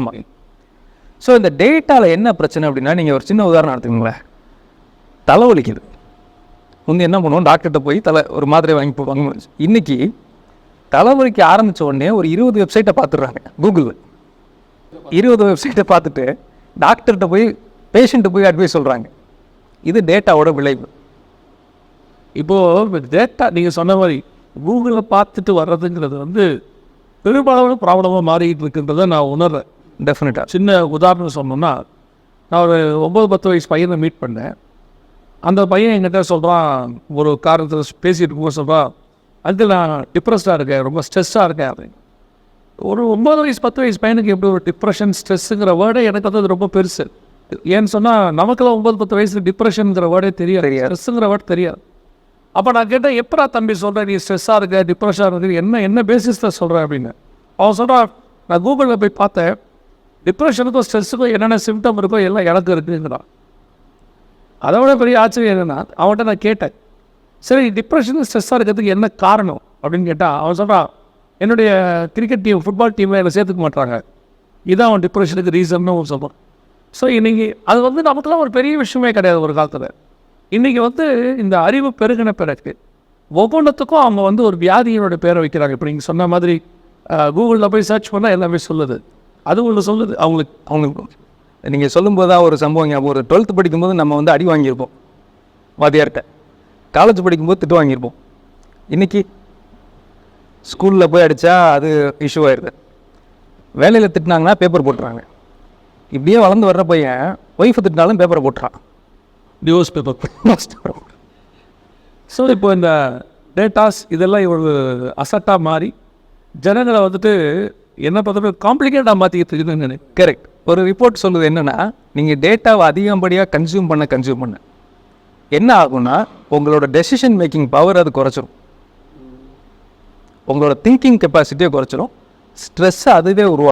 ஆமாம் ஸோ இந்த டேட்டாவில் என்ன பிரச்சனை அப்படின்னா நீங்கள் ஒரு சின்ன உதாரணம் எடுத்துக்கோங்களேன். தலைவலிக்குது வந்து என்ன பண்ணுவோம்? டாக்டர்கிட்ட போய் தலை ஒரு மாத்திரை வாங்கி போவாங்க இன்றைக்கி தலைவலிக்க ஆரம்பித்த உடனே ஒரு இருபது வெப்சைட்டை பார்த்துடுறாங்க. கூகுள் இருபது வெப்சைட்டை பார்த்துட்டு டாக்டர்கிட்ட போய் பேஷண்ட்டு போய் அட்வைஸ் சொல்கிறாங்க இது டேட்டாவோட விளைவு. இப்போது டேட்டா நீங்கள் சொன்ன மாதிரி கூகுளில் பார்த்துட்டு வர்றதுங்கிறது வந்து பெரும்பாலான ப்ராப்ளமாக மாறிக்கிட்டு இருக்குன்றதை நான் உணர்றேன். டெஃபினட்டாக சின்ன உதாரணம் சொன்னோம்னா நான் ஒரு ஒம்பது பத்து வயசு பையனை மீட் பண்ணேன். அந்த பையன் என்கிட்ட சொல்கிறான் ஒரு காரணத்தில் பேசிட்டு இருக்கும்போது சொல்கிறான் அங்கிள் நான் டிப்ரெஸ்டாக இருக்கேன் ரொம்ப ஸ்ட்ரெஸ்ஸாக இருக்கேன் அப்படின்னு. ஒரு ஒம்பது வயசு பத்து வயசு பையனுக்கு எப்படி ஒரு டிப்ரெஷன் ஸ்ட்ரெஸ்ஸுங்கிற வேர்டே எனக்கு வந்து அது ரொம்ப பெருசு. ஏன்னு சொன்னால் நமக்குலாம் ஒம்பது பத்து வயசு டிப்ரெஷனுங்கிற வேர்டே தெரியாது. ஸ்ட்ரெஸ்ஸுங்கிற வேர்டு தெரியாது. அப்போ நான் கேட்டேன் எப்படா தம்பி சொல்கிறேன் நீ ஸ்ட்ரெஸ்ஸாக இருக்க டிப்ரெஷனாக இருக்கு என்ன என்ன பேசிஸில் சொல்கிறேன் அப்படின்னு. அவன் சொல்கிறான் நான் கூகுளில் போய் பார்த்தேன் டிப்ரெஷனுக்கும் ஸ்ட்ரெஸ்ஸுக்கும் என்னென்ன சிம்டம் இருக்கோ எல்லாம் எனக்கு இருக்குங்கிறான். அதை விட பெரிய ஆச்சரியம் என்னென்னா அவன்கிட்ட நான் கேட்டேன். சரி டிப்ரெஷன் ஸ்ட்ரெஸ்ஸாக இருக்கிறதுக்கு என்ன காரணம்? அப்படின்னு கேட்டால் அவன் சொல்கிறான் என்னுடைய கிரிக்கெட் டீம் ஃபுட்பால் டீமை என்னை சேர்த்துக்க மாட்டாங்க இதான் அவன் டிப்ரெஷனுக்கு ரீசன்னு அவன் சொல்கிறான் ஸோ இன்றைக்கி அது வந்து நமக்குலாம் ஒரு பெரிய விஷயமே கிடையாது ஒரு காலத்தில். இன்றைக்கி வந்து இந்த அறிவு பெருகின பிறகு ஒவ்வொன்றத்துக்கும் அவங்க வந்து ஒரு வியாதியினோட பேரை வைக்கிறாங்க. இப்போ நீங்கள் சொன்ன மாதிரி கூகுளில் போய் சர்ச் பண்ணால் எல்லாமே சொல்லுது. அது ஒன்று சொல்லுது அவங்களுக்கு அவங்களுக்கு நீங்கள் சொல்லும்போது தான் ஒரு சம்பவம் ஞாபகம் ஒரு டுவெல்த்து படிக்கும்போது நம்ம வந்து அடி வாங்கியிருப்போம். வாத்தியார்கிட்ட. காலேஜ் படிக்கும்போது திட்டு வாங்கியிருப்போம். இன்றைக்கி ஸ்கூலில் போய் அடித்தா அது இஷ்யூ ஆயிடுது வேலையில் திட்டினாங்கன்னா பேப்பர் போட்டுறாங்க. இப்படியே வளர்ந்து வர்ற பையன் ஒய்ஃபை திட்டினாலும் பேப்பரை போட்டுறான். நியூஸ் பேப்பர் ஸோ இப்போ இந்த டேட்டாஸ் இதெல்லாம் இவ்வளவு அசட்டாக மாறி ஜனங்களை வந்துட்டு என்ன பார்த்தா காம்ப்ளிகேட்டாக மாற்றிக்கிட்டு இருக்குதுன்னு நினைக்கிறேன். கரெக்ட் ஒரு ரிப்போர்ட் சொல்லுது என்னென்னா நீங்கள் டேட்டாவை அதிகப்படியாக கன்சியூம் பண்ண கன்சியூம் பண்ண. என்ன ஆகும்னா உங்களோட டெசிஷன் மேக்கிங் பவர் அது குறைச்சிரும். உங்களோட திங்கிங் கெப்பாசிட்டியை குறைச்சிரும். ஸ்ட்ரெஸ்ஸை அதுவே உருவாக்கும்